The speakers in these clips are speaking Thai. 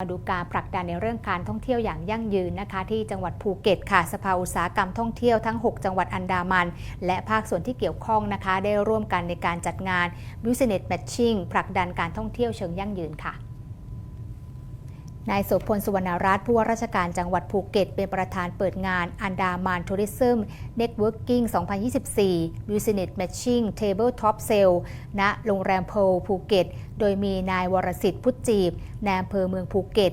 มาดูการผลักดันในเรื่องการท่องเที่ยวอย่างยั่งยืนนะคะที่จังหวัดภูเก็ตค่ะสภาอุตสาหกรรมท่องเที่ยวทั้ง 6 จังหวัดอันดามัน และภาคส่วนที่เกี่ยวข้องนะคะ ได้ร่วมกันในการจัดงาน Business Matching ผลักดันการท่องเที่ยวเชิงยั่งยืนค่ะ นายโสพลสุวรรณรัตน์ผู้ว่าราชการจังหวัดภูเก็ต เป็นประธานเปิดงานอันดามันทัวริซึมเน็ตเวิร์กิ่ง2024 Business Matching Table Top Sale ณโรงแรมโพลภูเก็ต โดยมีนายวรสิทธิ์พุทธจีบนายอำเภอเมืองภูเก็ต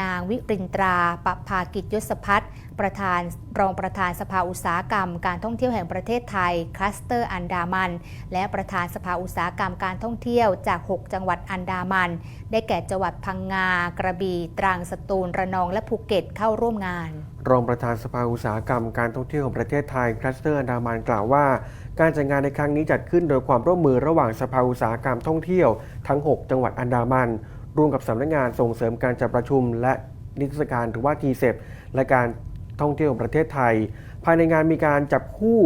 นางวิรินตราปภากิจยศพัฒน์ประธานรองประธานสภาอุตสาหกรรม การท่องเที่ยวแห่งประเทศไทยคลัสเตอร์อันดามัน และประธานสภาอุตสาหกรรมการท่องเที่ยวจาก 6 จังหวัดอันดามัน ได้แก่จังหวัดพังงา กระบี่ตรังสตูลระนองและภูเก็ตเข้าร่วมงาน รองประธานสภาอุตสาหกรรมการท่องเที่ยวของประเทศไทยคลัสเตอร์อันดามันกล่าวว่า การจัดงานในครั้งนี้จัดขึ้นโดยความร่วมมือระหว่างสภาอุตสาหกรรมท่องเที่ยวทั้ง 6 จังหวัดอันดามัน ร่วมกับสำนักงานส่งเสริมการจัดประชุม และนิทรรศการหรือว่าทีเซปและการท่องเที่ยวของประเทศไทย ภายในงานมีการจับคู่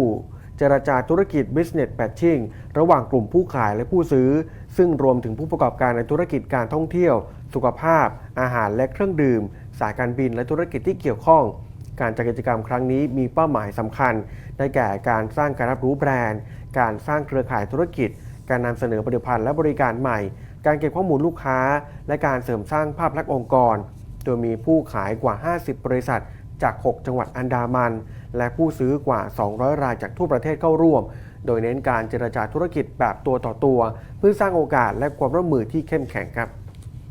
เจรจาธุรกิจ Business Matching ระหว่างกลุ่มผู้ขายและผู้ซื้อ ซึ่งรวมถึงผู้ประกอบการในธุรกิจการท่องเที่ยว สุขภาพ อาหารและเครื่องดื่ม สายการบินและธุรกิจที่เกี่ยวข้อง การจัดกิจกรรมครั้งนี้มีเป้าหมายสำคัญ ได้แก่การสร้างการรับรู้แบรนด์ การสร้างเครือข่ายธุรกิจ การนำเสนอผลิตภัณฑ์และบริการใหม่ การเก็บข้อมูลลูกค้า และการเสริมสร้างภาพลักษณ์องค์กร โดยมีผู้ขายกว่า 50 บริษัทจาก 6 จังหวัดอันดามัน และผู้ซื้อกว่า 200 รายจากทั่วประเทศเข้าร่วม โดยเน้นการเจรจาธุรกิจแบบตัวต่อตัว เพื่อสร้างโอกาสและความร่วมมือที่เข้มแข็งครับ